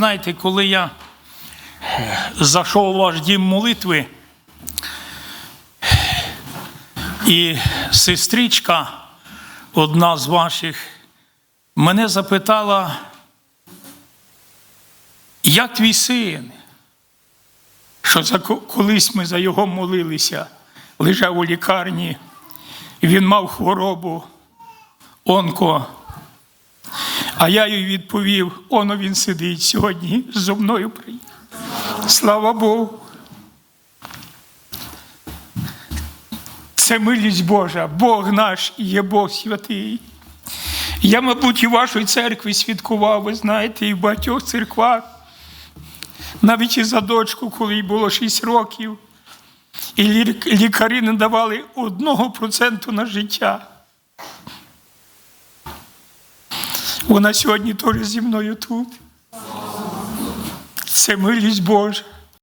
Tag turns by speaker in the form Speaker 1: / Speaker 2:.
Speaker 1: знаєте, коли я е, зайшов у ваш дім молитви, і сестричка, одна з ваших, мене запитала, як твій син? Що за колись ми за його молилися, лежав у лікарні, він мав хворобу, онко. А я їй відповів: оно він сидить сьогодні зо мною приїхав. Слава Богу. Це милість Божа, Бог наш є Бог святий. Я, мабуть, і в вашій церкві святкував, ви знаєте, і в багатьох церквах. Навіть і за дочку, коли їй було 6 років, і лікарі не давали одного проценту на життя. Вона сьогодні теж зі мною тут. Це милість Божа.